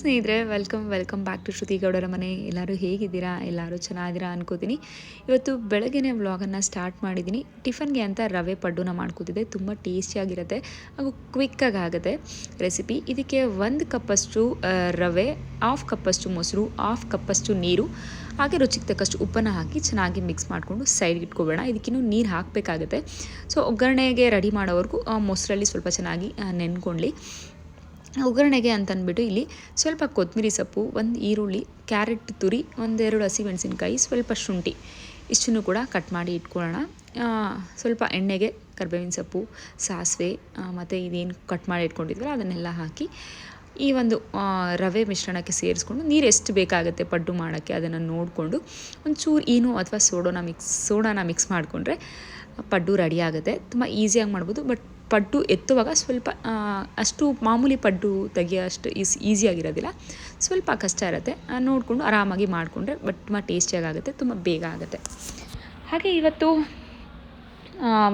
ಸ್ನೇಹಿತರೆ welcome welcome back to Shruti ಗೌಡರ ಮನೆ. ಎಲ್ಲರೂ ಹೇಗಿದ್ದೀರಾ? ಎಲ್ಲರೂ ಚೆನ್ನಾಗಿದ್ದೀರಾ ಅನ್ಕೋತೀನಿ. ಇವತ್ತು ಬೆಳಗ್ಗೆನೇ ವ್ಲಾಗನ್ನು ಸ್ಟಾರ್ಟ್ ಮಾಡಿದ್ದೀನಿ. ಟಿಫನ್ಗೆ ಅಂತ ರವೆ ಪಡ್ಡುನ ಮಾಡ್ಕೋತಿದ್ದೆ. ತುಂಬ ಟೇಸ್ಟಿಯಾಗಿರುತ್ತೆ ಹಾಗೂ ಕ್ವಿಕ್ಕಾಗಿ ಆಗುತ್ತೆ ರೆಸಿಪಿ ಇದಕ್ಕೆ ಒಂದು ಕಪ್ಪಷ್ಟು ರವೆ ಹಾಫ್ ಕಪ್ಪಷ್ಟು ಮೊಸರು ಹಾಫ್ ಕಪ್ಪಷ್ಟು ನೀರು, ಹಾಗೆ ರುಚಿಗೆ ತಕ್ಕಷ್ಟು ಉಪ್ಪನ್ನು ಹಾಕಿ ಚೆನ್ನಾಗಿ ಮಿಕ್ಸ್ ಮಾಡಿಕೊಂಡು ಸೈಡ್ಗೆ ಇಟ್ಕೋಬೇಡ. ಇದಕ್ಕಿನ್ನೂ ನೀರು ಹಾಕಬೇಕಾಗುತ್ತೆ. ಸೊ ಒಗ್ಗರಣೆಗೆ ರೆಡಿ ಮಾಡೋವರೆಗೂ ಮೊಸರಲ್ಲಿ ಸ್ವಲ್ಪ ಚೆನ್ನಾಗಿ ನೆನ್ಕೊಳ್ಳಿ ಒಗ್ಗರಣೆಗೆ ಅಂತಂದ್ಬಿಟ್ಟು ಇಲ್ಲಿ ಸ್ವಲ್ಪ ಕೊತ್ತಂಬರಿ ಸೊಪ್ಪು, ಒಂದು ಈರುಳ್ಳಿ, ಕ್ಯಾರೆಟ್ ತುರಿ, ಒಂದೆರಡು ಹಸಿಮೆಣಸಿನ್ಕಾಯಿ ಸ್ವಲ್ಪ ಶುಂಠಿ. ಇಷ್ಟನ್ನು ಕೂಡ ಕಟ್ ಮಾಡಿ ಇಟ್ಕೊಳ್ಳೋಣ. ಸ್ವಲ್ಪ ಎಣ್ಣೆಗೆ ಕರ್ಬೇವಿನ ಸೊಪ್ಪು, ಸಾಸಿವೆ ಮತ್ತು ಇದೇನು ಕಟ್ ಮಾಡಿ ಇಟ್ಕೊಂಡಿದ್ವಲ್ಲ, ಅದನ್ನೆಲ್ಲ ಹಾಕಿ ಈ ಒಂದು ರವೆ ಮಿಶ್ರಣಕ್ಕೆ ಸೇರಿಸ್ಕೊಂಡು ನೀರು ಎಷ್ಟು ಬೇಕಾಗುತ್ತೆ ಪಡ್ಡು ಮಾಡೋಕ್ಕೆ ಅದನ್ನು ನೋಡಿಕೊಂಡು ಒಂಚೂರು ಏನು ಅಥವಾ ಸೋಡೋನ ಮಿಕ್ಸ್, ಸೋಡಾನ ಮಿಕ್ಸ್ ಮಾಡಿಕೊಂಡ್ರೆ ಪಡ್ಡು ರೆಡಿ ಆಗುತ್ತೆ. ತುಂಬ ಈಸಿಯಾಗಿ ಮಾಡ್ಬೋದು, ಬಟ್ ಪಡ್ಡು ಎತ್ತುವಾಗ ಸ್ವಲ್ಪ ಅಷ್ಟು ಮಾಮೂಲಿ ಪಡ್ಡು ತೆಗೆಯೋ ಅಷ್ಟು ಈಸ್ ಈಸಿಯಾಗಿರೋದಿಲ್ಲ ಸ್ವಲ್ಪ ಕಷ್ಟ ಇರುತ್ತೆ ನೋಡಿಕೊಂಡು ಆರಾಮಾಗಿ ಮಾಡಿಕೊಂಡ್ರೆ ಬಟ್ ತುಂಬ ಟೇಸ್ಟಿಯಾಗಿ ಆಗುತ್ತೆ, ತುಂಬ ಬೇಗ ಆಗುತ್ತೆ. ಹಾಗೆ ಇವತ್ತು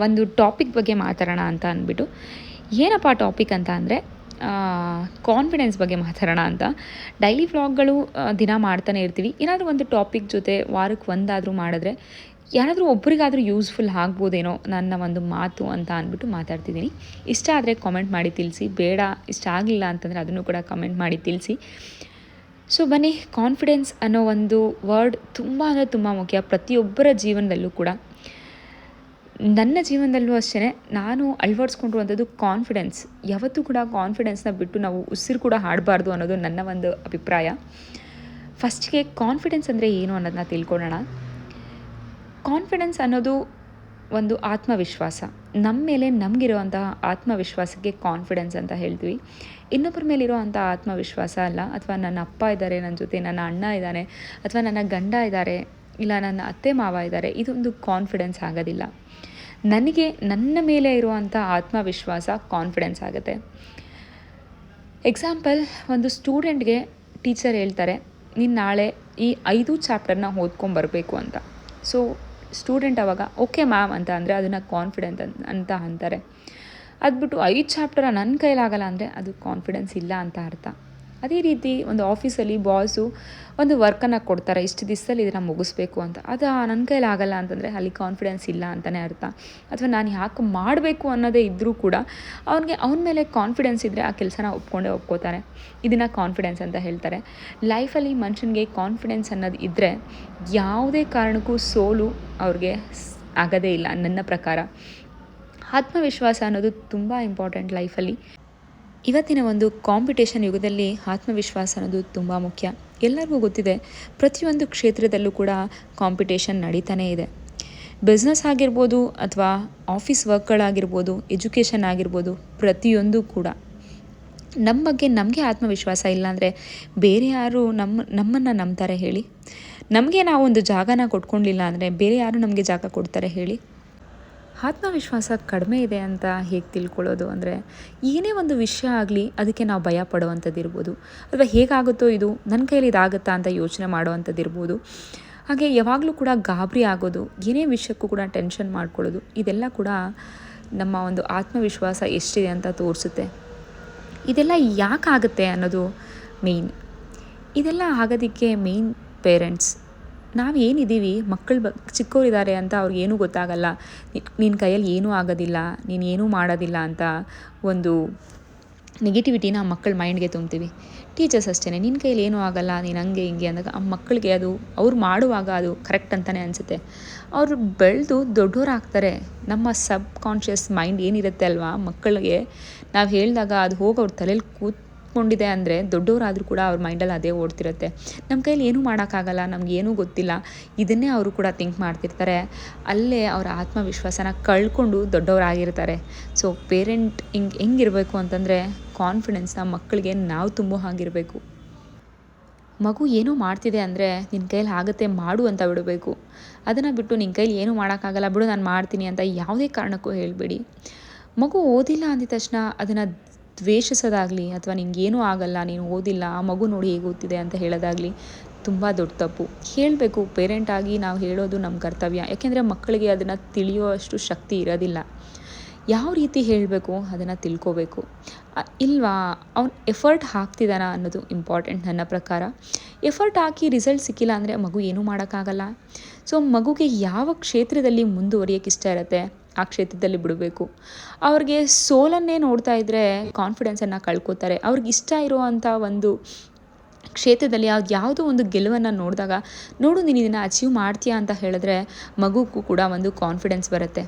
ಒಂದು ಟಾಪಿಕ್ ಬಗ್ಗೆ ಮಾತಾಡೋಣ ಅಂತ ಅಂದ್ಬಿಟ್ಟು, ಏನಪ್ಪ ಟಾಪಿಕ್ ಅಂತ ಅಂದರೆ ಕಾನ್ಫಿಡೆನ್ಸ್ ಬಗ್ಗೆ ಮಾತಾಡೋಣ ಅಂತ. ಡೈಲಿ ವ್ಲಾಗ್ಗಳು ದಿನ ಮಾಡ್ತಾನೆ ಇರ್ತೀವಿ. ಏನಾದರೂ ಒಂದು ಟಾಪಿಕ್ ಜೊತೆ ವಾರಕ್ಕೆ ಒಂದಾದರೂ ಮಾಡಿದ್ರೆ ಯಾರಾದರೂ ಒಬ್ರಿಗಾದರೂ ಯೂಸ್ಫುಲ್ ಆಗ್ಬೋದೇನೋ ನನ್ನ ಒಂದು ಮಾತು ಅಂತ ಅಂದ್ಬಿಟ್ಟು ಮಾತಾಡ್ತಿದ್ದೀನಿ. ಇಷ್ಟ ಆದರೆ ಕಾಮೆಂಟ್ ಮಾಡಿ ತಿಳಿಸಿ. ಬೇಡ, ಇಷ್ಟ ಆಗಲಿಲ್ಲ ಅಂತಂದರೆ ಅದನ್ನು ಕೂಡ ಕಮೆಂಟ್ ಮಾಡಿ ತಿಳಿಸಿ. ಸೊ ಬನ್ನಿ ಕಾನ್ಫಿಡೆನ್ಸ್ ಅನ್ನೋ ಒಂದು ವರ್ಡ್ ತುಂಬ ಅಂದರೆ ತುಂಬ ಮುಖ್ಯ ಪ್ರತಿಯೊಬ್ಬರ ಜೀವನದಲ್ಲೂ ಕೂಡ. ನನ್ನ ಜೀವನದಲ್ಲೂ ಅಷ್ಟೇ ನಾನು ಅಳವಡಿಸ್ಕೊಂಡಿರುವಂಥದ್ದು ಕಾನ್ಫಿಡೆನ್ಸ್ ಯಾವತ್ತೂ ಕೂಡ ಕಾನ್ಫಿಡೆನ್ಸ್ನ ಬಿಟ್ಟು ನಾವು ಉಸಿರು ಕೂಡ ಹಾಡಬಾರ್ದು ಅನ್ನೋದು ನನ್ನ ಒಂದು ಅಭಿಪ್ರಾಯ. ಫಸ್ಟ್ಗೆ ಕಾನ್ಫಿಡೆನ್ಸ್ ಅಂದರೆ ಏನು ಅನ್ನೋದನ್ನ ತಿಳ್ಕೊಳ್ಳೋಣ. ಕಾನ್ಫಿಡೆನ್ಸ್ ಅನ್ನೋದು ಒಂದು ಆತ್ಮವಿಶ್ವಾಸ. ನಮ್ಮ ಮೇಲೆ ನಮಗಿರುವಂತಹ ಆತ್ಮವಿಶ್ವಾಸಕ್ಕೆ ಕಾನ್ಫಿಡೆನ್ಸ್ ಅಂತ ಹೇಳ್ತೀವಿ. ಇನ್ನೊಬ್ಬರ ಮೇಲಿರುವಂಥ ಆತ್ಮವಿಶ್ವಾಸ ಅಲ್ಲ. ಅಥವಾ ನನ್ನ ಅಪ್ಪ ಇದ್ದಾರೆ, ನನ್ನ ಜೊತೆ, ನನ್ನ ಅಣ್ಣ ಇದ್ದಾನೆ ಅಥವಾ ನನ್ನ ಗಂಡ ಇದ್ದಾರೆ ಇಲ್ಲ, ನನ್ನ ಅತ್ತೆ ಮಾವ ಇದ್ದಾರೆ ಇದೊಂದು ಕಾನ್ಫಿಡೆನ್ಸ್ ಆಗೋದಿಲ್ಲ. ನನಗೆ, ನನ್ನ ಮೇಲೆ ಇರುವಂಥ ಆತ್ಮವಿಶ್ವಾಸ ಕಾನ್ಫಿಡೆನ್ಸ್ ಆಗುತ್ತೆ. ಎಕ್ಸಾಂಪಲ್ ಒಂದು ಸ್ಟೂಡೆಂಟ್ಗೆ ಟೀಚರ್ ಹೇಳ್ತಾರೆ, ನೀನು ನಾಳೆ ಈ ಐದು ಚಾಪ್ಟರ್ನ ಓದ್ಕೊಂಬರ್ಬೇಕು ಅಂತ. ಸೊ ಸ್ಟೂಡೆಂಟ್ ಅವಾಗ ಓಕೆ ಮ್ಯಾಮ್ ಅಂತ ಅಂದರೆ ಅದನ್ನು ಕಾನ್ಫಿಡೆಂಟ್ ಅಂತ ಅಂತಾರೆ. ಅದ್ಬಿಟ್ಟು ಐದು ಚಾಪ್ಟರ ನನ್ನ ಕೈಲಾಗಲ್ಲ ಅಂದರೆ ಅದು ಕಾನ್ಫಿಡೆನ್ಸ್ ಇಲ್ಲ ಅಂತ ಅರ್ಥ. ಅದೇ ರೀತಿ ಒಂದು ಆಫೀಸಲ್ಲಿ ಬಾಸು ಒಂದು ವರ್ಕನ್ನು ಕೊಡ್ತಾರೆ, ಇಷ್ಟು ದಿವಸದಲ್ಲಿ ಇದನ್ನು ಮುಗಿಸ್ಬೇಕು ಅಂತ. ಅದು ನನ್ನ ಕೈಲಿ ಆಗಲ್ಲ ಅಂತಂದರೆ ಅಲ್ಲಿ ಕಾನ್ಫಿಡೆನ್ಸ್ ಇಲ್ಲ ಅಂತಲೇ ಅರ್ಥ. ಅಥವಾ ನಾನು ಯಾಕೆ ಮಾಡಬೇಕು ಅನ್ನೋದೇ ಇದ್ದರೂ ಕೂಡ ಅವನಿಗೆ ಅವನ ಮೇಲೆ ಕಾನ್ಫಿಡೆನ್ಸ್ ಇದ್ದರೆ ಆ ಕೆಲಸನ ಒಪ್ಕೊಂಡೇ ಒಪ್ಕೋತಾರೆ. ಇದನ್ನು ಕಾನ್ಫಿಡೆನ್ಸ್ ಅಂತ ಹೇಳ್ತಾರೆ. ಲೈಫಲ್ಲಿ ಮನುಷ್ಯನಿಗೆ ಕಾನ್ಫಿಡೆನ್ಸ್ ಅನ್ನೋದು ಇದ್ದರೆ ಯಾವುದೇ ಕಾರಣಕ್ಕೂ ಸೋಲು ಅವ್ರಿಗೆ ಆಗೋದೇ ಇಲ್ಲ ನನ್ನ ಪ್ರಕಾರ. ಆತ್ಮವಿಶ್ವಾಸ ಅನ್ನೋದು ತುಂಬ ಇಂಪಾರ್ಟೆಂಟ್ ಲೈಫಲ್ಲಿ ಇವತ್ತಿನ ಒಂದು ಕಾಂಪಿಟೇಷನ್ ಯುಗದಲ್ಲಿ ಆತ್ಮವಿಶ್ವಾಸ ಅನ್ನೋದು ತುಂಬ ಮುಖ್ಯ. ಎಲ್ಲರಿಗೂ ಗೊತ್ತಿದೆ, ಪ್ರತಿಯೊಂದು ಕ್ಷೇತ್ರದಲ್ಲೂ ಕೂಡ ಕಾಂಪಿಟೇಷನ್ ನಡೀತಾನೇ ಇದೆ. ಬಿಸ್ನೆಸ್ ಆಗಿರ್ಬೋದು ಅಥವಾ ಆಫೀಸ್ ವರ್ಕ್ಗಳಾಗಿರ್ಬೋದು, ಎಜುಕೇಷನ್ ಆಗಿರ್ಬೋದು, ಪ್ರತಿಯೊಂದು ಕೂಡ. ನಮ್ಮ ಬಗ್ಗೆ ನಮಗೆ ಆತ್ಮವಿಶ್ವಾಸ ಇಲ್ಲಾಂದರೆ ಬೇರೆ ಯಾರು ನಮ್ಮ ನಮ್ಮನ್ನು ನಂಬ್ತಾರೆ ಹೇಳಿ? ನಮಗೆ ನಾವು ಒಂದು ಜಾಗನ ಕೊಟ್ಕೊಂಡಿಲ್ಲ ಅಂದರೆ ಬೇರೆ ಯಾರು ನಮಗೆ ಜಾಗ ಕೊಡ್ತಾರೆ ಹೇಳಿ? ಆತ್ಮವಿಶ್ವಾಸ ಕಡಿಮೆ ಇದೆ ಅಂತ ಹೇಗೆ ತಿಳ್ಕೊಳ್ಳೋದು ಅಂದರೆ, ಏನೇ ಒಂದು ವಿಷಯ ಆಗಲಿ ಅದಕ್ಕೆ ನಾವು ಭಯ ಪಡುವಂಥದ್ದು ಇರ್ಬೋದು. ಅಥವಾ ಹೇಗಾಗುತ್ತೋ ಇದು ನನ್ನ ಕೈಯಲ್ಲಿ ಇದಾಗುತ್ತಾ ಅಂತ ಯೋಚನೆ ಮಾಡುವಂಥದ್ದು ಇರ್ಬೋದು. ಹಾಗೆ ಯಾವಾಗಲೂ ಕೂಡ ಗಾಬರಿ ಆಗೋದು, ಏನೇ ವಿಷಯಕ್ಕೂ ಕೂಡ ಟೆನ್ಷನ್ ಮಾಡ್ಕೊಳ್ಳೋದು, ಇದೆಲ್ಲ ಕೂಡ ನಮ್ಮ ಒಂದು ಆತ್ಮವಿಶ್ವಾಸ ಎಷ್ಟಿದೆ ಅಂತ ತೋರಿಸುತ್ತೆ. ಇದೆಲ್ಲ ಯಾಕಾಗುತ್ತೆ ಅನ್ನೋದು ಮೇಯ್ನ್ ಇದೆಲ್ಲ ಆಗೋದಕ್ಕೆ ಮೇಯ್ನ್ ಪೇರೆಂಟ್ಸ್ ನಾವು ಏನಿದ್ದೀವಿ ಮಕ್ಕಳು ಬ ಚಿಕ್ಕವರಿದ್ದಾರೆ ಅಂತ ಅವ್ರಿಗೇನೂ ಗೊತ್ತಾಗಲ್ಲ. ನಿನ್ನ ಕೈಯಲ್ಲಿ ಏನೂ ಆಗೋದಿಲ್ಲ, ನೀನು ಏನೂ ಮಾಡೋದಿಲ್ಲ ಅಂತ ಒಂದು ನೆಗೆಟಿವಿಟಿನ ಮಕ್ಕಳ ಮೈಂಡ್ಗೆ ತುಂಬ್ತೀವಿ. ಟೀಚರ್ಸ್ ಅಷ್ಟೇ ನಿನ್ನ ಕೈಯಲ್ಲಿ ಏನೂ ಆಗಲ್ಲ, ನೀನು ಹಂಗೆ ಹಿಂಗೆ ಅಂದಾಗ ಆ ಮಕ್ಕಳಿಗೆ ಅದು, ಅವ್ರು ಮಾಡುವಾಗ ಅದು ಕರೆಕ್ಟ್ ಅಂತಲೇ ಅನಿಸುತ್ತೆ. ಅವರು ಬೆಳೆದು ದೊಡ್ಡವರಾಗ್ತಾರೆ ನಮ್ಮ ಸಬ್, ಕಾನ್ಷಿಯಸ್ ಮೈಂಡ್ ಏನಿರುತ್ತೆ ಅಲ್ವಾ ಮಕ್ಕಳಿಗೆ? ನಾವು ಹೇಳಿದಾಗ ಅದು ಹೋಗಿ ಅವ್ರ ತಲೆಯಲ್ಲಿ ಕೂತ್ಕೊಂಡಿದೆ ಅಂದರೆ ದೊಡ್ಡವರಾದರೂ ಕೂಡ ಅವ್ರ ಮೈಂಡಲ್ಲಿ ಅದೇ ಓಡ್ತಿರುತ್ತೆ. ನಮ್ಮ ಕೈಯಲ್ಲಿ ಏನೂ ಮಾಡೋಕ್ಕಾಗಲ್ಲ, ನಮ್ಗೆ ಏನೂ ಗೊತ್ತಿಲ್ಲ. ಇದನ್ನೇ ಅವರು ಕೂಡ ಥಿಂಕ್ ಮಾಡ್ತಿರ್ತಾರೆ. ಅಲ್ಲೇ ಅವರ ಆತ್ಮವಿಶ್ವಾಸನ ಕಳ್ಕೊಂಡು ದೊಡ್ಡವರಾಗಿರ್ತಾರೆ. ಸೊ, ಪೇರೆಂಟ್ ಹಿಂಗೆ ಹೆಂಗಿರಬೇಕು ಅಂತಂದರೆ ಕಾನ್ಫಿಡೆನ್ಸ್ನ ಮಕ್ಕಳಿಗೆ ನಾವು ತುಂಬೋ ಹಾಗಿರಬೇಕು. ಮಗು ಏನೂ ಮಾಡ್ತಿದೆ ಅಂದರೆ ನಿನ್ನ ಕೈಲಿ ಆಗುತ್ತೆ, ಮಾಡು ಅಂತ ಬಿಡಬೇಕು. ಅದನ್ನು ಬಿಟ್ಟು ನಿನ್ನ ಕೈಲಿ ಏನೂ ಮಾಡೋಕ್ಕಾಗಲ್ಲ, ಬಿಡು ನಾನು ಮಾಡ್ತೀನಿ ಅಂತ ಯಾವುದೇ ಕಾರಣಕ್ಕೂ ಹೇಳಬೇಡಿ. ಮಗು ಓದಿಲ್ಲ ಅಂದಿದ ತಕ್ಷಣ ಅದನ್ನು ದ್ವೇಷಿಸೋದಾಗಲಿ ಅಥವಾ ನಿನಗೇನೂ ಆಗಲ್ಲ, ನೀನು ಓದಿಲ್ಲ, ಆ ಮಗು ನೋಡಿ ಹೇಗೆ ಓದ್ತಿದೆ ಅಂತ ಹೇಳೋದಾಗಲಿ ತುಂಬ ದೊಡ್ಡ ತಪ್ಪು. ಹೇಳಬೇಕು, ಪೇರೆಂಟ್ ಆಗಿ ನಾವು ಹೇಳೋದು ನಮ್ಮ ಕರ್ತವ್ಯ. ಯಾಕೆಂದರೆ ಮಕ್ಕಳಿಗೆ ಅದನ್ನು ತಿಳಿಯುವಷ್ಟು ಶಕ್ತಿ ಇರೋದಿಲ್ಲ. ಯಾವ ರೀತಿ ಹೇಳಬೇಕು ಅದನ್ನು ತಿಳ್ಕೋಬೇಕು. ಇಲ್ವಾ? ಅವ್ನು ಎಫರ್ಟ್ ಹಾಕ್ತಿದ್ದಾನ ಅನ್ನೋದು ಇಂಪಾರ್ಟೆಂಟ್ ನನ್ನ ಪ್ರಕಾರ. ಎಫರ್ಟ್ ಹಾಕಿ ರಿಸಲ್ಟ್ ಸಿಕ್ಕಿಲ್ಲ ಅಂದರೆ ಮಗು ಏನೂ ಮಾಡೋಕ್ಕಾಗಲ್ಲ. ಸೊ ಮಗುಗೆ ಯಾವ ಕ್ಷೇತ್ರದಲ್ಲಿ ಮುಂದುವರಿಯೋಕ್ಕೆ ಇಷ್ಟ ಇರುತ್ತೆ? ಆ ಕ್ಷೇತ್ರದಲ್ಲಿ ಬಿಡಬೇಕು. ಅವ್ರಿಗೆ ಸೋಲನ್ನೇ ನೋಡ್ತಾ ಇದ್ದರೆ ಕಾನ್ಫಿಡೆನ್ಸನ್ನು ಕಳ್ಕೊತಾರೆ. ಅವ್ರಿಗೆ ಇಷ್ಟ ಇರುವಂಥ ಒಂದು ಕ್ಷೇತ್ರದಲ್ಲಿ ಅವ್ರು ಯಾವುದೋ ಒಂದು ಗೆಲುವನ್ನು ನೋಡಿದಾಗ, ನೋಡು ನೀನು ಇದನ್ನು ಅಚೀವ್ ಮಾಡ್ತೀಯಾ ಅಂತ ಹೇಳಿದ್ರೆ ಮಗುಗೂ ಕೂಡ ಒಂದು ಕಾನ್ಫಿಡೆನ್ಸ್ ಬರುತ್ತೆ.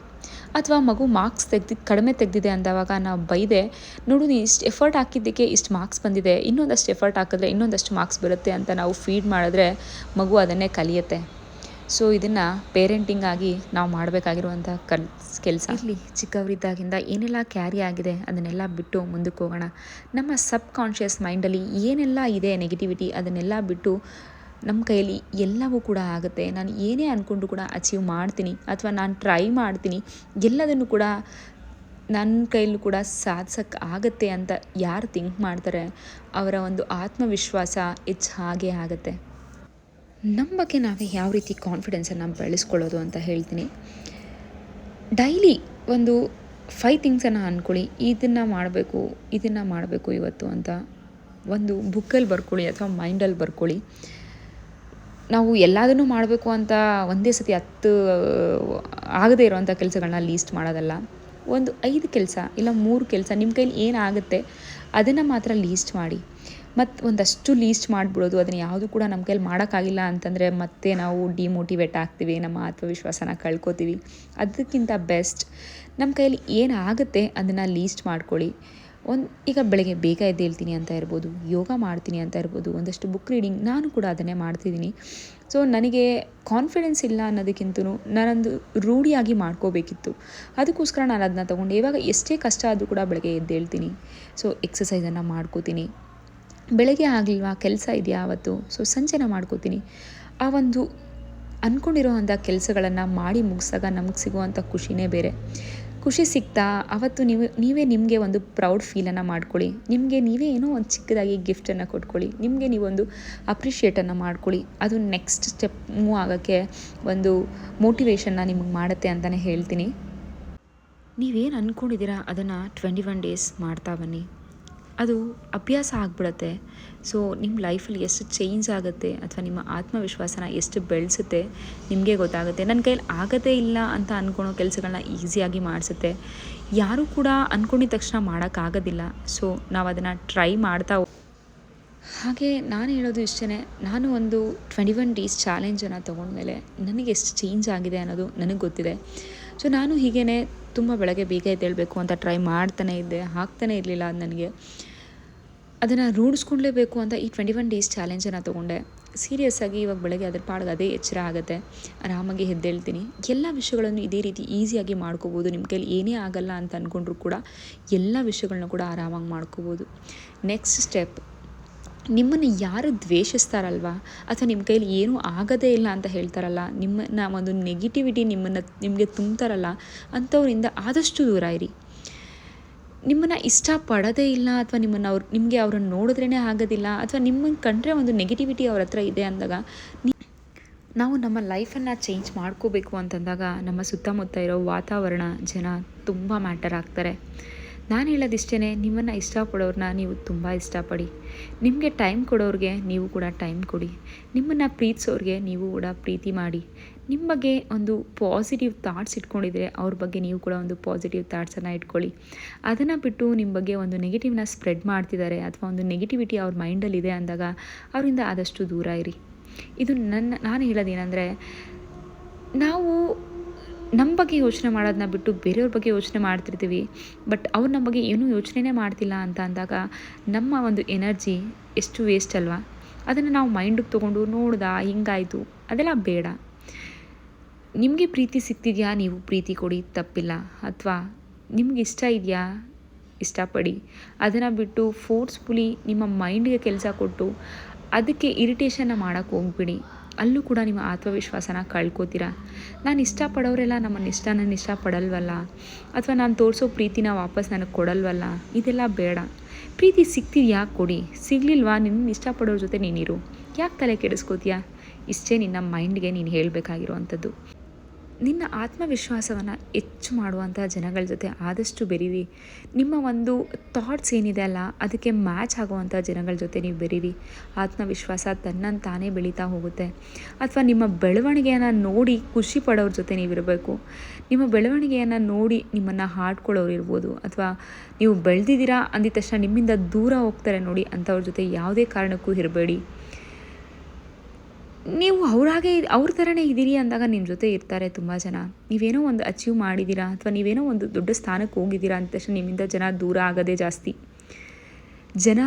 ಅಥವಾ ಮಗು ಮಾರ್ಕ್ಸ್ ತೆಗ್ದು, ಕಡಿಮೆ ತೆಗೆದಿದೆ ಅಂದವಾಗ ನಾವು ಬೈದೆ, ನೋಡು ನೀ ಇಷ್ಟು ಎಫರ್ಟ್ ಹಾಕಿದ್ದಕ್ಕೆ ಇಷ್ಟು ಮಾರ್ಕ್ಸ್ ಬಂದಿದೆ, ಇನ್ನೊಂದಷ್ಟು ಎಫರ್ಟ್ ಹಾಕಿದ್ರೆ ಇನ್ನೊಂದಷ್ಟು ಮಾರ್ಕ್ಸ್ ಬರುತ್ತೆ ಅಂತ ನಾವು ಫೀಡ್ ಮಾಡಿದ್ರೆ ಮಗು ಅದನ್ನೇ ಕಲಿಯುತ್ತೆ. ಸೊ ಇದನ್ನು ಪೇರೆಂಟಿಂಗ್ ಆಗಿ ನಾವು ಮಾಡಬೇಕಾಗಿರುವಂಥ ಕಲ್, ಕೆಲಸ. ಇರಲಿ, ಚಿಕ್ಕವರಿದ್ದಾಗಿಂದ ಏನೆಲ್ಲ ಕ್ಯಾರಿ ಆಗಿದೆ ಅದನ್ನೆಲ್ಲ ಬಿಟ್ಟು ಮುಂದಕ್ಕೆ ಹೋಗೋಣ. ನಮ್ಮ ಸಬ್ ಕಾನ್ಷಿಯಸ್ ಮೈಂಡಲ್ಲಿ ಏನೆಲ್ಲ ಇದೆ ನೆಗೆಟಿವಿಟಿ ಅದನ್ನೆಲ್ಲ ಬಿಟ್ಟು ನಮ್ಮ ಕೈಯಲ್ಲಿ ಎಲ್ಲವೂ ಕೂಡ ಆಗುತ್ತೆ. ನಾನು ಏನೇ ಅಂದ್ಕೊಂಡು ಕೂಡ ಅಚೀವ್ ಮಾಡ್ತೀನಿ ಅಥವಾ ನಾನು ಟ್ರೈ ಮಾಡ್ತೀನಿ, ಎಲ್ಲದನ್ನು ಕೂಡ ನನ್ನ ಕೈಲೂ ಕೂಡ ಸಾಧಿಸಕ್ಕೆ ಆಗುತ್ತೆ ಅಂತ ಯಾರು ಥಿಂಕ್ ಮಾಡ್ತಾರೆ, ಅವರ ಒಂದು ಆತ್ಮವಿಶ್ವಾಸ ಹೆಚ್ಚು ಹಾಗೆ ಆಗುತ್ತೆ. ನಮ್ಮ ಬಗ್ಗೆ ನಾವೇ ಯಾವ ರೀತಿ ಕಾನ್ಫಿಡೆನ್ಸನ್ನು ಬೆಳೆಸ್ಕೊಳ್ಳೋದು ಅಂತ ಹೇಳ್ತೀನಿ. ಡೈಲಿ ಒಂದು ಫೈ ಥಿಂಗ್ಸನ್ನು ಅಂದ್ಕೊಳ್ಳಿ ಇದನ್ನು ಮಾಡಬೇಕು ಇದನ್ನು ಮಾಡಬೇಕು ಇವತ್ತು ಅಂತ ಒಂದು ಬುಕ್ಕಲ್ಲಿ ಬರ್ಕೊಳ್ಳಿ ಅಥವಾ ಮೈಂಡಲ್ಲಿ ಬರ್ಕೊಳ್ಳಿ. ನಾವು ಎಲ್ಲದನ್ನು ಮಾಡಬೇಕು ಅಂತ ಒಂದೇ ಸತಿ ಹತ್ತು, ಆಗದೇ ಇರೋವಂಥ ಕೆಲಸಗಳನ್ನ ಲೀಸ್ಟ್ ಮಾಡೋದಲ್ಲ. ಒಂದು ಐದು ಕೆಲಸ ಇಲ್ಲ ಮೂರು ಕೆಲಸ ನಿಮ್ಮ ಕೈಲಿ ಏನಾಗುತ್ತೆ ಅದನ್ನು ಮಾತ್ರ ಲೀಸ್ಟ್ ಮಾಡಿ. ಮತ್ತು ಒಂದಷ್ಟು ಲೀಸ್ಟ್ ಮಾಡಿಬಿಡೋದು. ಅದನ್ನು ಯಾವುದು ಕೂಡ ನಮ್ಮ ಕೈಲಿ ಮಾಡೋಕ್ಕಾಗಿಲ್ಲ ಅಂತಂದರೆ ಮತ್ತೆ ನಾವು ಡಿಮೋಟಿವೇಟ್ ಆಗ್ತೀವಿ, ನಮ್ಮ ಆತ್ಮವಿಶ್ವಾಸನ ಕಳ್ಕೊತೀವಿ. ಅದಕ್ಕಿಂತ ಬೆಸ್ಟ್ ನಮ್ಮ ಕೈಯಲ್ಲಿ ಏನಾಗುತ್ತೆ ಅದನ್ನು ಲೀಸ್ಟ್ ಮಾಡ್ಕೊಳ್ಳಿ. ಒಂದು, ಈಗ ಬೆಳಗ್ಗೆ ಬೇಗ ಎದ್ದೇಳ್ತೀನಿ ಅಂತ ಇರ್ಬೋದು, ಯೋಗ ಮಾಡ್ತೀನಿ ಅಂತ ಇರ್ಬೋದು, ಒಂದಷ್ಟು ಬುಕ್ ರೀಡಿಂಗ್ ನಾನು ಕೂಡ ಅದನ್ನೇ ಮಾಡ್ತಿದ್ದೀನಿ. ಸೊ ನನಗೆ ಕಾನ್ಫಿಡೆನ್ಸ್ ಇಲ್ಲ ಅನ್ನೋದಕ್ಕಿಂತಲೂ ನಾನೊಂದು ರೂಢಿಯಾಗಿ ಮಾಡ್ಕೋಬೇಕಿತ್ತು. ಅದಕ್ಕೋಸ್ಕರ ನಾನು ಅದನ್ನ ತೊಗೊಂಡು. ಇವಾಗ ಎಷ್ಟೇ ಕಷ್ಟ ಆದರೂ ಕೂಡ ಬೆಳಗ್ಗೆ ಎದ್ದೇಳ್ತೀನಿ ಸೊ ಎಕ್ಸಸೈಸನ್ನು ಮಾಡ್ಕೋತೀನಿ. ಬೆಳಗ್ಗೆ ಆಗಲಿಲ್ವಾ? ಕೆಲಸ ಇದೆಯಾ ಅವತ್ತು? ಸೊ ಸಂಜೆನ ಮಾಡ್ಕೋತೀನಿ. ಆ ಒಂದು ಅಂದ್ಕೊಂಡಿರೋವಂಥ ಕೆಲಸಗಳನ್ನು ಮಾಡಿ ಮುಗಿಸಿದಾಗ ನಮಗೆ ಸಿಗುವಂಥ ಖುಷಿನೇ ಬೇರೆ. ಖುಷಿ ಸಿಗ್ತಾ, ಅವತ್ತು ನೀವು, ನೀವೇ ನಿಮಗೆ ಒಂದು ಪ್ರೌಡ್ ಫೀಲನ್ನು ಮಾಡ್ಕೊಳ್ಳಿ. ನಿಮಗೆ ನೀವೇ ಏನೋ ಒಂದು ಚಿಕ್ಕದಾಗಿ ಗಿಫ್ಟನ್ನು ಕೊಟ್ಕೊಳ್ಳಿ. ನಿಮಗೆ ನೀವೊಂದು ಅಪ್ರಿಷಿಯೇಟನ್ನು ಮಾಡ್ಕೊಳ್ಳಿ. ಅದು ನೆಕ್ಸ್ಟ್ ಸ್ಟೆಪ್ ಮೂವ್ ಆಗೋಕ್ಕೆ ಒಂದು ಮೋಟಿವೇಶನ್ನ ನಿಮಗೆ ಮಾಡುತ್ತೆ ಅಂತಲೇ ಹೇಳ್ತೀನಿ. ನೀವೇನು ಅಂದ್ಕೊಂಡಿದ್ದೀರಾ ಅದನ್ನು ಟ್ವೆಂಟಿ ಒನ್ ಡೇಸ್ ಮಾಡ್ತಾ ಬನ್ನಿ. ಅದು ಅಭ್ಯಾಸ ಆಗಿಬಿಡತ್ತೆ. ಸೊ ನಿಮ್ಮ ಲೈಫಲ್ಲಿ ಎಷ್ಟು ಚೇಂಜ್ ಆಗುತ್ತೆ ಅಥವಾ ನಿಮ್ಮ ಆತ್ಮವಿಶ್ವಾಸನ ಎಷ್ಟು ಬೆಳೆಸುತ್ತೆ ನಿಮಗೆ ಗೊತ್ತಾಗುತ್ತೆ. ನನ್ನ ಕೈಲಿ ಆಗೋದೇ ಇಲ್ಲ ಅಂತ ಅಂದ್ಕೊಳೋ ಕೆಲಸಗಳನ್ನ ಈಸಿಯಾಗಿ ಮಾಡಿಸುತ್ತೆ. ಯಾರೂ ಕೂಡ ಅಂದ್ಕೊಂಡಿದ ತಕ್ಷಣ ಮಾಡೋಕ್ಕಾಗೋದಿಲ್ಲ ಸೊ ನಾವು ಅದನ್ನು ಟ್ರೈ ಮಾಡ್ತಾ ಹಾಗೆ ನಾನು ಹೇಳೋದು ಇಷ್ಟೇ ನಾನು ಒಂದು ಟ್ವೆಂಟಿ ಒನ್ ಡೇಸ್ ಚಾಲೆಂಜನ್ನು ತೊಗೊಂಡ್ಮೇಲೆ ನನಗೆ ಎಷ್ಟು ಚೇಂಜ್ ಆಗಿದೆ ಅನ್ನೋದು ನನಗೆ ಗೊತ್ತಿದೆ. ಸೊ ನಾನು ಹೀಗೇ ತುಂಬ ಬೆಳಗ್ಗೆ ಬೇಗ ಎದ್ದೇಳಬೇಕು ಅಂತ ಟ್ರೈ ಮಾಡ್ತಾನೆ ಇದ್ದೆ, ಹಾಕ್ತಾನೆ ಇರಲಿಲ್ಲ ಅದು ನನಗೆ. ಅದನ್ನು ರೂಢಿಸ್ಕೊಳ್ಲೇಬೇಕು ಅಂತ ಈ ಟ್ವೆಂಟಿ ಒನ್ ಡೇಸ್ ಚಾಲೆಂಜನ್ನು ತೊಗೊಂಡೆ. ಸೀರಿಯಸ್ ಆಗಿ ಇವಾಗ ಬೆಳಗ್ಗೆ ಅದ್ರ ಪಾಡ್ಗೆ ಅದೇ ಎಚ್ಚರ ಆಗುತ್ತೆ. ಆರಾಮಾಗಿ ಹೆದ್ದೇಳ್ತೀನಿ ಎಲ್ಲ ವಿಷಯಗಳನ್ನು ಇದೇ ರೀತಿ ಈಸಿಯಾಗಿ ಮಾಡ್ಕೋಬೋದು. ನಿಮ್ಮ ಕೈಲಿ ಏನೇ ಆಗಲ್ಲ ಅಂತ ಅಂದ್ಕೊಂಡ್ರೂ ಕೂಡ ಎಲ್ಲ ವಿಷಯಗಳನ್ನ ಕೂಡ ಆರಾಮಾಗಿ ಮಾಡ್ಕೋಬೋದು. ನೆಕ್ಸ್ಟ್ ಸ್ಟೆಪ್ ನಿಮ್ಮನ್ನು ಯಾರು ದ್ವೇಷಿಸ್ತಾರಲ್ವಾ? ಅಥವಾ ನಿಮ್ಮ ಕೈಲಿ ಏನೂ ಆಗೋದೇ ಇಲ್ಲ ಅಂತ ಹೇಳ್ತಾರಲ್ಲ? ನಿಮ್ಮನ್ನು ಒಂದು ನೆಗೆಟಿವಿಟಿ ನಿಮ್ಮನ್ನು ನಿಮಗೆ ತುಂಬ್ತಾರಲ್ಲ? ಅಂಥವರಿಂದ ಆದಷ್ಟು ದೂರ ಇರಿ. ನಿಮ್ಮನ್ನು ಇಷ್ಟಪಡೋದೇ ಇಲ್ಲ ಅಥವಾ ನಿಮ್ಮನ್ನು ಅವ್ರು, ನಿಮಗೆ ಅವ್ರನ್ನ ನೋಡಿದ್ರೇ ಆಗೋದಿಲ್ಲ ಅಥವಾ ನಿಮ್ಮನ್ನು ಕಂಡ್ರೆ ಒಂದು ನೆಗೆಟಿವಿಟಿ ಅವ್ರ ಹತ್ರ ಇದೆ ಅಂದಾಗ ನಾವು ನಮ್ಮ ಲೈಫನ್ನು ಚೇಂಜ್ ಮಾಡ್ಕೋಬೇಕು ಅಂತಂದಾಗ ನಮ್ಮ ಸುತ್ತಮುತ್ತ ಇರೋ ವಾತಾವರಣ ಜನ ತುಂಬ ಮ್ಯಾಟರ್ ಆಗ್ತಾರೆ. ನಾನು ಹೇಳೋದಿಷ್ಟೇ ನಿಮ್ಮನ್ನು ಇಷ್ಟಪಡೋರನ್ನ ನೀವು ತುಂಬ ಇಷ್ಟಪಡಿ. ನಿಮಗೆ ಟೈಮ್ ಕೊಡೋರಿಗೆ ನೀವು ಕೂಡ ಟೈಮ್ ಕೊಡಿ. ನಿಮ್ಮನ್ನು ಪ್ರೀತಿಸೋರಿಗೆ ನೀವು ಕೂಡ ಪ್ರೀತಿ ಮಾಡಿ. ನಿಮ್ಮ ಬಗ್ಗೆ ಒಂದು ಪಾಸಿಟಿವ್ ಥಾಟ್ಸ್ ಇಟ್ಕೊಂಡಿದ್ರೆ ಅವ್ರ ಬಗ್ಗೆ ನೀವು ಕೂಡ ಒಂದು ಪಾಸಿಟಿವ್ ಥಾಟ್ಸನ್ನು ಇಟ್ಕೊಳ್ಳಿ. ಅದನ್ನು ಬಿಟ್ಟು ನಿಮ್ಮ ಬಗ್ಗೆ ಒಂದು ನೆಗೆಟಿವ್ನ ಸ್ಪ್ರೆಡ್ ಮಾಡ್ತಿದ್ದಾರೆ ಅಥವಾ ಒಂದು ನೆಗೆಟಿವಿಟಿ ಅವ್ರ ಮೈಂಡಲ್ಲಿದೆ ಅಂದಾಗ ಅವರಿಂದ ಆದಷ್ಟು ದೂರ ಇರಿ. ಇದು ನನ್ನ, ನಾನು ಹೇಳೋದೇನೆಂದರೆ, ನಾವು ನಮ್ಮ ಬಗ್ಗೆ ಯೋಚನೆ ಮಾಡೋದನ್ನ ಬಿಟ್ಟು ಬೇರೆಯವ್ರ ಬಗ್ಗೆ ಯೋಚನೆ ಮಾಡ್ತಿರ್ತೀವಿ. ಬಟ್ ಅವ್ರು ನಮ್ಮ ಬಗ್ಗೆ ಏನೂ ಯೋಚನೆನೇ ಮಾಡ್ತಿಲ್ಲ ಅಂತ ಅಂದಾಗ ನಮ್ಮ ಒಂದು ಎನರ್ಜಿ ಎಷ್ಟು ವೇಸ್ಟ್ ಅಲ್ವಾ? ಅದನ್ನು ನಾವು ಮೈಂಡಿಗೆ ತೊಗೊಂಡು ನೋಡ್ದ ಹಿಂಗಾಯಿತು. ಅದೆಲ್ಲ ಬೇಡ. ನಿಮಗೆ ಪ್ರೀತಿ ಸಿಗ್ತಿದೆಯಾ ನೀವು ಪ್ರೀತಿ ಕೊಡಿ, ತಪ್ಪಿಲ್ಲ. ಅಥವಾ ನಿಮ್ಗೆ ಇಷ್ಟ ಇದೆಯಾ? ಇಷ್ಟಪಡಿ. ಅದನ್ನು ಬಿಟ್ಟು ಫೋರ್ಸ್ಫುಲಿ ನಿಮ್ಮ ಮೈಂಡ್ಗೆ ಕೆಲಸ ಕೊಟ್ಟು ಅದಕ್ಕೆ ಇರಿಟೇಷನ್ನ ಮಾಡೋಕ್ಕೆ ಹೋಗ್ಬಿಡಿ. ಅಲ್ಲೂ ಕೂಡ ನಿಮ್ಮ ಆತ್ಮವಿಶ್ವಾಸನ ಕಳ್ಕೊತೀರಾ? ನಾನು ಇಷ್ಟಪಡೋರೆಲ್ಲ ನಮ್ಮನ್ನು ಇಷ್ಟ ನನ್ನ ಇಷ್ಟಪಡಲ್ವಲ್ಲ? ಅಥವಾ ನಾನು ತೋರಿಸೋ ಪ್ರೀತಿನ ವಾಪಸ್ ನನಗೆ ಕೊಡಲ್ವಲ್ಲ? ಇದೆಲ್ಲ ಬೇಡ. ಪ್ರೀತಿ ಸಿಗ್ತಿದ್ಯಾ ಕೊಡಿ? ಸಿಗಲಿಲ್ವಾ? ನಿನ್ನ ಇಷ್ಟಪಡೋರ ಜೊತೆ ನೀನಿರು. ಯಾಕೆ ತಲೆ ಕೆಡಿಸ್ಕೋತೀಯಾ? ಇಷ್ಟೇ ನಿನ್ನ ಮೈಂಡ್ಗೆ ನೀನು ಹೇಳಬೇಕಾಗಿರುವಂಥದ್ದು. ನಿನ್ನ ಆತ್ಮವಿಶ್ವಾಸವನ್ನು ಹೆಚ್ಚು ಮಾಡುವಂಥ ಜನಗಳ ಜೊತೆ ಆದಷ್ಟು ಬೆರೀರಿ. ನಿಮ್ಮ ಒಂದು ಥಾಟ್ಸ್ ಏನಿದೆ ಅಲ್ಲ, ಅದಕ್ಕೆ ಮ್ಯಾಚ್ ಆಗುವಂಥ ಜನಗಳ ಜೊತೆ ನೀವು ಬೆರೀರಿ. ಆತ್ಮವಿಶ್ವಾಸ ತನ್ನನ್ನು ತಾನೇ ಬೆಳೀತಾ ಹೋಗುತ್ತೆ. ಅಥವಾ ನಿಮ್ಮ ಬೆಳವಣಿಗೆಯನ್ನು ನೋಡಿ ಖುಷಿ ಪಡೋರ ಜೊತೆ ನೀವಿರಬೇಕು ನಿಮ್ಮ ಬೆಳವಣಿಗೆಯನ್ನು ನೋಡಿ ನಿಮ್ಮನ್ನು ಹಾಡ್ಕೊಳ್ಳೋರು ಇರ್ಬೋದು. ಅಥವಾ ನೀವು ಬೆಳೆದಿದ್ದೀರಾ ಅಂದಿದ ತಕ್ಷಣ ನಿಮ್ಮಿಂದ ದೂರ ಹೋಗ್ತಾರೆ ನೋಡಿ ಅಂಥವ್ರ ಜೊತೆ ಯಾವುದೇ ಕಾರಣಕ್ಕೂ ಇರಬೇಡಿ. ನೀವು ಅವರಾಗೆ ಅವ್ರ ಥರನೇ ಇದ್ದೀರಿ ಅಂದಾಗ ನಿಮ್ಮ ಜೊತೆ ಇರ್ತಾರೆ ತುಂಬ ಜನ. ನೀವೇನೋ ಒಂದು ಅಚೀವ್ ಮಾಡಿದ್ದೀರಾ ಅಥವಾ ನೀವೇನೋ ಒಂದು ದೊಡ್ಡ ಸ್ಥಾನಕ್ಕೆ ಹೋಗಿದ್ದೀರಾ ಅಂದ ತಕ್ಷಣ ನಿಮ್ಮಿಂದ ಜನ ದೂರ ಆಗೋದೇ ಜಾಸ್ತಿ. ಜನ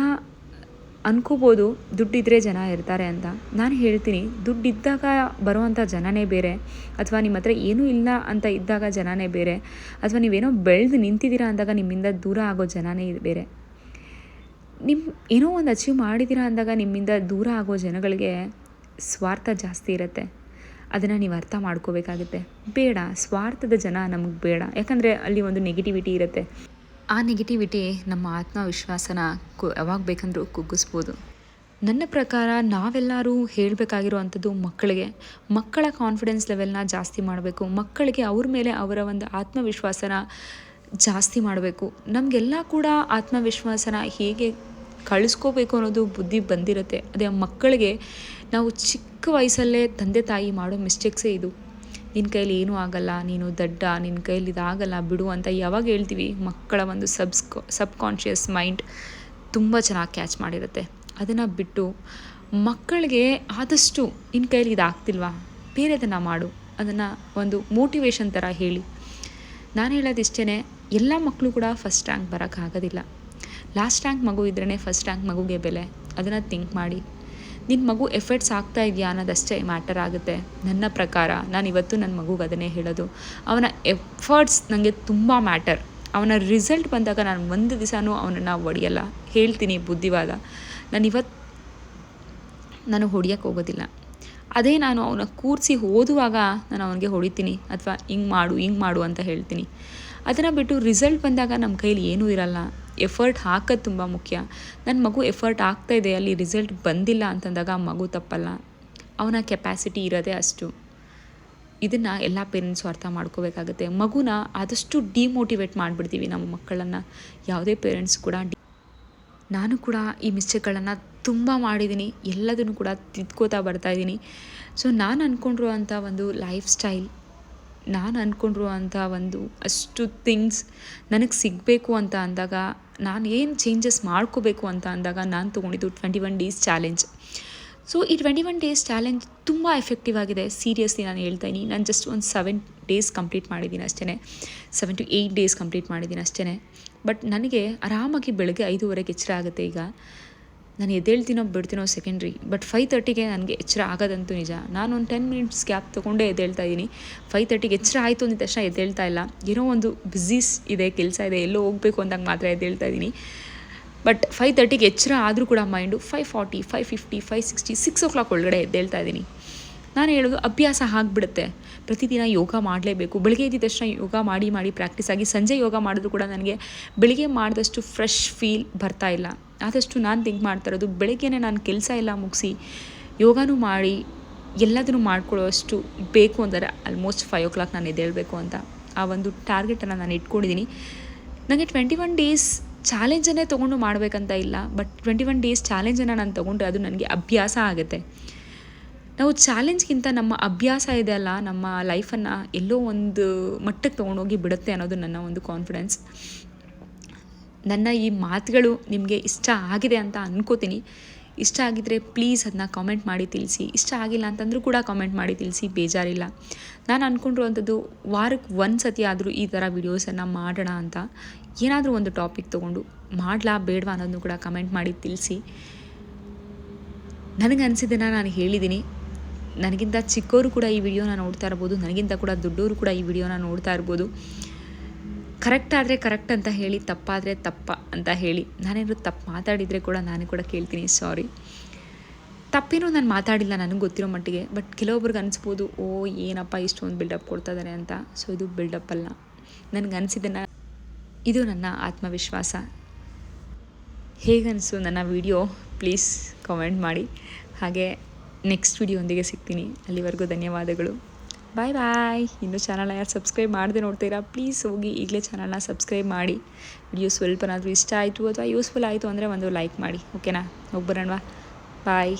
ಅನ್ಕೋಬೋದು ದುಡ್ಡಿದ್ದರೆ ಜನ ಇರ್ತಾರೆ ಅಂತ. ನಾನು ಹೇಳ್ತೀನಿ, ದುಡ್ಡಿದ್ದಾಗ ಬರುವಂಥ ಜನನೇ ಬೇರೆ. ಅಥವಾ ನಿಮ್ಮ ಹತ್ರ ಏನೂ ಇಲ್ಲ ಅಂತ ಇದ್ದಾಗ ಜನನೇ ಬೇರೆ. ಅಥವಾ ನೀವೇನೋ ಬೆಳೆದು ನಿಂತಿದ್ದೀರಾ ಅಂದಾಗ ನಿಮ್ಮಿಂದ ದೂರ ಆಗೋ ಜನನೇ ಬೇರೆ. ನಿಮ್ಮ ಏನೋ ಒಂದು ಅಚೀವ್ ಮಾಡಿದ್ದೀರಾ ಅಂದಾಗ ನಿಮ್ಮಿಂದ ದೂರ ಆಗೋ ಜನಗಳಿಗೆ ಸ್ವಾರ್ಥ ಜಾಸ್ತಿ ಇರುತ್ತೆ. ಅದನ್ನು ನೀವು ಅರ್ಥ ಮಾಡ್ಕೋಬೇಕಾಗುತ್ತೆ. ಬೇಡ, ಸ್ವಾರ್ಥದ ಜನ ನಮಗೆ ಬೇಡ. ಯಾಕಂದರೆ ಅಲ್ಲಿ ಒಂದು ನೆಗೆಟಿವಿಟಿ ಇರುತ್ತೆ. ಆ ನೆಗೆಟಿವಿಟಿ ನಮ್ಮ ಆತ್ಮವಿಶ್ವಾಸನ ಕು, ಯಾವಾಗ ಬೇಕಂದ್ರೂ ಕುಗ್ಗಿಸ್ಬೋದು. ನನ್ನ ಪ್ರಕಾರ ನಾವೆಲ್ಲರೂ ಹೇಳಬೇಕಾಗಿರುವಂಥದ್ದು ಮಕ್ಕಳಿಗೆ. ಮಕ್ಕಳ ಕಾನ್ಫಿಡೆನ್ಸ್ ಲೆವೆಲ್ನ ಜಾಸ್ತಿ ಮಾಡಬೇಕು. ಮಕ್ಕಳಿಗೆ ಅವ್ರ ಮೇಲೆ ಅವರ ಒಂದು ಆತ್ಮವಿಶ್ವಾಸನ ಜಾಸ್ತಿ ಮಾಡಬೇಕು. ನಮಗೆಲ್ಲ ಕೂಡ ಆತ್ಮವಿಶ್ವಾಸನ ಹೇಗೆ ಕಳಿಸ್ಕೋಬೇಕು ಅನ್ನೋದು ಬುದ್ಧಿ ಬಂದಿರುತ್ತೆ. ಅದೇ ಮಕ್ಕಳಿಗೆ ನಾವು ಚಿಕ್ಕ ವಯಸ್ಸಲ್ಲೇ ತಂದೆ ತಾಯಿ ಮಾಡೋ ಮಿಸ್ಟೇಕ್ಸೇ ಇದು. ನಿನ್ನ ಕೈಯಲ್ಲಿ ಏನೂ ಆಗಲ್ಲ, ನೀನು ದಡ್ಡ ನಿನ್ನ ಕೈಯಲ್ಲಿ ಇದಾಗಲ್ಲ, ಬಿಡು ಅಂತ ಯಾವಾಗ ಹೇಳ್ತೀವಿ? ಮಕ್ಕಳ ಒಂದು ಸಬ್ ಕಾನ್ಷಿಯಸ್ ಮೈಂಡ್ ತುಂಬ ಚೆನ್ನಾಗಿ ಕ್ಯಾಚ್ ಮಾಡಿರುತ್ತೆ. ಅದನ್ನು ಬಿಟ್ಟು ಮಕ್ಕಳಿಗೆ ಆದಷ್ಟು ನಿನ್ನ ಕೈಯಲ್ಲಿ ಇದಾಗ್ತಿಲ್ವಾ? ಬೇರೆದನ್ನು ಮಾಡು. ಅದನ್ನು ಒಂದು ಮೋಟಿವೇಶನ್ ಥರ ಹೇಳಿ. ನಾನು ಹೇಳೋದಿಷ್ಟೇ ಎಲ್ಲ ಮಕ್ಕಳು ಕೂಡ ಫಸ್ಟ್ ರ್ಯಾಂಕ್ ಬರೋಕ್ಕಾಗೋದಿಲ್ಲ ಲಾಸ್ಟ್ ರ್ಯಾಂಕ್ ಮಗು ಇದ್ರೇ ಫಸ್ಟ್ ರ್ಯಾಂಕ್ ಮಗುಗೆ ಬೆಲೆ. ಅದನ್ನು ಥಿಂಕ್ ಮಾಡಿ. ನಿನ್ನ ಮಗು ಎಫರ್ಟ್ಸ್ ಆಗ್ತಾ ಇದೆಯಾ ಅನ್ನೋದಷ್ಟೇ ಮ್ಯಾಟರ್ ಆಗುತ್ತೆ. ನನ್ನ ಪ್ರಕಾರ ನಾನು ಇವತ್ತು ನನ್ನ ಮಗುಗೆ ಅದನ್ನೇ ಹೇಳೋದು. ಅವನ ಎಫರ್ಟ್ಸ್ ನನಗೆ ತುಂಬ ಮ್ಯಾಟರ್. ಅವನ ರಿಸಲ್ಟ್ ಬಂದಾಗ ನಾನು ಒಂದು ದಿವಸನೂ ಅವನನ್ನು ಹೊಡೆಯಲ್ಲ. ಹೇಳ್ತೀನಿ ಬುದ್ಧಿವಾದ. ನಾನು ಇವತ್ತು ನಾನು ಹೊಡಿಯೋಕ್ಕೆ ಹೋಗೋದಿಲ್ಲ. ಅದೇ ನಾನು ಅವನ ಕೂರಿಸಿ ಓದುವಾಗ ನಾನು ಅವನಿಗೆ ಹೊಡಿತೀನಿ. ಅಥವಾ ಹಿಂಗೆ ಮಾಡು ಹಿಂಗೆ ಮಾಡು ಅಂತ ಹೇಳ್ತೀನಿ. ಅದನ್ನು ಬಿಟ್ಟು ರಿಸಲ್ಟ್ ಬಂದಾಗ ನಮ್ಮ ಕೈಲಿ ಏನೂ ಇರಲ್ಲ. ಎಫರ್ಟ್ ಹಾಕೋದು ತುಂಬ ಮುಖ್ಯ. ನನ್ನ ಮಗು ಎಫರ್ಟ್ ಆಗ್ತಾಯಿದೆ ಅಲ್ಲಿ ರಿಸಲ್ಟ್ ಬಂದಿಲ್ಲ ಅಂತಂದಾಗ ಆ ಮಗು ತಪ್ಪಲ್ಲ. ಅವನ ಕೆಪ್ಯಾಸಿಟಿ ಇರೋದೇ ಅಷ್ಟು. ಇದನ್ನು ಎಲ್ಲ ಪೇರೆಂಟ್ಸು ಅರ್ಥ ಮಾಡ್ಕೋಬೇಕಾಗುತ್ತೆ. ಮಗುನ ಆದಷ್ಟು ಡಿಮೋಟಿವೇಟ್ ಮಾಡಿಬಿಡ್ತೀವಿ ನಮ್ಮ ಮಕ್ಕಳನ್ನು. ಯಾವುದೇ ಪೇರೆಂಟ್ಸ್ ಕೂಡ ನಾನು ಕೂಡ ಈ ಮಿಸ್ಟೇಕ್ಗಳನ್ನು ತುಂಬ ಮಾಡಿದ್ದೀನಿ. ಎಲ್ಲದನ್ನು ಕೂಡ ತಿದ್ಕೋತಾ ಬರ್ತಾಯಿದ್ದೀನಿ ಸೊ ನಾನು ಅಂದ್ಕೊಂಡಿರುವಂಥ ಒಂದು ಲೈಫ್ ಸ್ಟೈಲ್ ನಾನು ಅಂದ್ಕೊಂಡಿರುವಂಥ ಒಂದು ಅಷ್ಟು ಥಿಂಗ್ಸ್ ನನಗೆ ಸಿಗಬೇಕು ಅಂತ ಅಂದಾಗ, ನಾನು ಏನು ಚೇಂಜಸ್ ಮಾಡ್ಕೋಬೇಕು ಅಂತ ಅಂದಾಗ ನಾನು ತೊಗೊಂಡಿದ್ದು twenty one days challenge so ಈ ಟ್ವೆಂಟಿ ಒನ್ ಡೇಸ್ ಚಾಲೆಂಜ್ ತುಂಬ ಎಫೆಕ್ಟಿವ್ ಆಗಿದೆ. ಸೀರಿಯಸ್ಲಿ ನಾನು ಹೇಳ್ತಾ ನಾನು ಜಸ್ಟ್ ಒಂದು ಸೆವೆನ್ ಡೇಸ್ ಕಂಪ್ಲೀಟ್ ಮಾಡಿದ್ದೀನಿ ಅಷ್ಟೇ seven to eight days complete ಮಾಡಿದ್ದೀನಿ ಅಷ್ಟೇ ಬಟ್ ನನಗೆ ಆರಾಮಾಗಿ ಬೆಳಗ್ಗೆ ಐದೂವರೆಗೆ ಎಚ್ಚರ ಆಗುತ್ತೆ ಈಗ. ನಾನು ಎದ್ದೇಳ್ತೀನೋ ಬಿಡ್ತೀನೋ ಸೆಕೆಂಡ್ರಿ ಬಟ್ ಫೈವ್ ತರ್ಟಿಗೆ ನನಗೆ ಎಚ್ಚರ ಆಗೋದಂತೂ ನಿಜ. ನಾನು ಒಂದು ಟೆನ್ ಮಿನಿಟ್ಸ್ ಗ್ಯಾಪ್ ತೊಗೊಂಡೇ ಎದ್ದೇಳ್ತಾ ಇದ್ದೀನಿ. ಫೈವ್ ತರ್ಟಿಗೆ ಎಚ್ಚರ ಆಯಿತು ಅಂದ ತಕ್ಷಣ ಎದ್ದೇಳ್ತಾ ಇಲ್ಲ. ಏನೋ ಒಂದು ಬಿಝೀಸ್ ಇದೆ, ಕೆಲಸ ಇದೆ, ಎಲ್ಲೋ ಹೋಗಬೇಕು ಅಂದಾಗ ಮಾತ್ರ ಎದ್ದೇಳ್ತಾ ಇದ್ದೀನಿ. ಬಟ್ ಫೈವ್ ತರ್ಟಿಗೆ ಎಚ್ಚರ ಆದರೂ ಕೂಡ mind five forty five fifty five sixty six o'clock ಒಳಗಡೆ ಎದ್ದೇಳ್ತಾ ಇದ್ದೀನಿ. ನಾನು ಹೇಳೋದು ಅಭ್ಯಾಸ ಆಗಿಬಿಡುತ್ತೆ. ಪ್ರತಿದಿನ ಯೋಗ ಮಾಡಲೇಬೇಕು. ಬೆಳಗ್ಗೆ ಎದ್ದ ತಕ್ಷಣ ಯೋಗ ಮಾಡಿ ಮಾಡಿ ಪ್ರಾಕ್ಟೀಸ್ ಆಗಿ ಸಂಜೆ ಯೋಗ ಮಾಡಿದ್ರು ಕೂಡ ನನಗೆ ಬೆಳಿಗ್ಗೆ ಮಾಡಿದಷ್ಟು ಫ್ರೆಶ್ ಫೀಲ್ ಬರ್ತಾ ಇಲ್ಲ. ಆದಷ್ಟು ನಾನು ಥಿಂಕ್ ಮಾಡ್ತಾ ಇರೋದು ಬೆಳಗ್ಗೆನೇ ನಾನು ಕೆಲಸ ಎಲ್ಲ ಮುಗಿಸಿ ಯೋಗನೂ ಮಾಡಿ, ಎಲ್ಲದನ್ನು ಮಾಡ್ಕೊಳ್ಳೋಷ್ಟು ಬೇಕು ಅಂದರೆ ಆಲ್ಮೋಸ್ಟ್ ಫೈವ್ ಓ ಕ್ಲಾಕ್ ನಾನು ಎದ್ದೇಳಬೇಕು ಅಂತ ಆ ಒಂದು ಟಾರ್ಗೆಟನ್ನು ನಾನು ಇಟ್ಕೊಂಡಿದ್ದೀನಿ. ನನಗೆ ಟ್ವೆಂಟಿ ಒನ್ ಡೇಸ್ ಚಾಲೆಂಜನ್ನೇ ತೊಗೊಂಡು ಮಾಡಬೇಕಂತ ಇಲ್ಲ ಬಟ್ ಟ್ವೆಂಟಿ ಒನ್ ಡೇಸ್ ಚಾಲೆಂಜನ್ನು ನಾನು ತೊಗೊಂಡ್ರೆ ಅದು ನನಗೆ ಅಭ್ಯಾಸ ಆಗುತ್ತೆ. ನಾವು ಚಾಲೆಂಜ್ಗಿಂತ ನಮ್ಮ ಅಭ್ಯಾಸ ಇದೆ ಅಲ್ಲ, ನಮ್ಮ ಲೈಫನ್ನು ಎಲ್ಲೋ ಒಂದು ಮಟ್ಟಕ್ಕೆ ತೊಗೊಂಡೋಗಿ ಬಿಡುತ್ತೆ ಅನ್ನೋದು ನನ್ನ ಒಂದು ಕಾನ್ಫಿಡೆನ್ಸ್ ನನ್ನ ಈ ಮಾತುಗಳು ನಿಮಗೆ ಇಷ್ಟ ಆಗಿದೆ ಅಂತ ಅನ್ಕೋತೀನಿ. ಇಷ್ಟ ಆಗಿದ್ದರೆ ಪ್ಲೀಸ್ ಅದನ್ನ ಕಾಮೆಂಟ್ ಮಾಡಿ ತಿಳಿಸಿ. ಇಷ್ಟ ಆಗಿಲ್ಲ ಅಂತಂದರೂ ಕೂಡ ಕಾಮೆಂಟ್ ಮಾಡಿ ತಿಳಿಸಿ, ಬೇಜಾರಿಲ್ಲ. ನಾನು ಅಂದ್ಕೊಂಡಿರುವಂಥದ್ದು ವಾರಕ್ಕೆ ಒಂದು ಸತಿ ಆದರೂ ಈ ಥರ ವೀಡಿಯೋಸನ್ನು ಮಾಡೋಣ ಅಂತ ಏನಾದರೂ ಒಂದು ಟಾಪಿಕ್ ತೊಗೊಂಡು ಮಾಡಲಾ ಬೇಡವಾ ಅನ್ನೋದನ್ನು ಕೂಡ ಕಮೆಂಟ್ ಮಾಡಿ ತಿಳಿಸಿ. ನನಗೆ ಅನಿಸಿದ್ದನ್ನು ನಾನು ಹೇಳಿದ್ದೀನಿ. ನನಗಿಂತ ಚಿಕ್ಕವರು ಕೂಡ ಈ ವಿಡಿಯೋನ ನೋಡ್ತಾ ಇರ್ಬೋದು. ನನಗಿಂತ ಕೂಡ ದೊಡ್ಡವರು ಕೂಡ ಈ ವಿಡಿಯೋನ ನೋಡ್ತಾ ಇರ್ಬೋದು. ಕರೆಕ್ಟ್ ಆದರೆ ಕರೆಕ್ಟ್ ಅಂತ ಹೇಳಿ, ತಪ್ಪಾದರೆ ತಪ್ಪ ಅಂತ ಹೇಳಿ, ನಾನೇನಾದ್ರು ತಪ್ಪು ಮಾತಾಡಿದರೆ ಕೂಡ ನಾನು ಕೂಡ ಕೇಳ್ತೀನಿ ಸಾರಿ ತಪ್ಪೇನೋ ನಾನು ಮಾತಾಡಿಲ್ಲ, ನನಗೆ ಗೊತ್ತಿರೋ ಮಟ್ಟಿಗೆ ಬಟ್ ಕೆಲವೊಬ್ರಿಗೆ ಅನಿಸ್ಬೋದು, ಓ, ಏನಪ್ಪ ಇಷ್ಟೊಂದು ಬಿಲ್ಡಪ್ ಕೊಡ್ತಾ ಇದ್ದಾರೆ ಅಂತ. ಸೊ ಇದು ಬಿಲ್ಡಪ್ ಅಲ್ಲ. ನನಗೆ ಅನಿಸಿದ್ದನ್ನು, ಇದು ನನ್ನ ಆತ್ಮವಿಶ್ವಾಸ. ಹೇಗನಿಸು ನನ್ನ ವಿಡಿಯೋ ಪ್ಲೀಸ್ ಕಮೆಂಟ್ ಮಾಡಿ. ಹಾಗೆ ನೆಕ್ಸ್ಟ್ ವಿಡಿಯೋ ಒಂದಿಗೆ ಸಿಗ್ತೀನಿ. ಅಲ್ಲಿವರೆಗೂ ಧನ್ಯವಾದಗಳು. ಬಾಯ್ ಬಾಯ್ ಇನ್ನೂ ಚಾನಲ್ನ ಯಾರು ಸಬ್ಸ್ಕ್ರೈಬ್ ಮಾಡದೆ ನೋಡ್ತೀರಾ ಪ್ಲೀಸ್ ಹೋಗಿ ಈಗಲೇ ಚಾನಲ್ನ ಸಬ್ಸ್ಕ್ರೈಬ್ ಮಾಡಿ. ವಿಡಿಯೋ ಸ್ವಲ್ಪನಾದರೂ ಇಷ್ಟ ಆಯಿತು ಅಥವಾ ಯೂಸ್ಫುಲ್ ಆಯಿತು ಅಂದರೆ ಒಂದು ಲೈಕ್ ಮಾಡಿ ಓಕೆನಾ ಹೋಗಿ ಬರೋಣವಾ ಬಾಯ್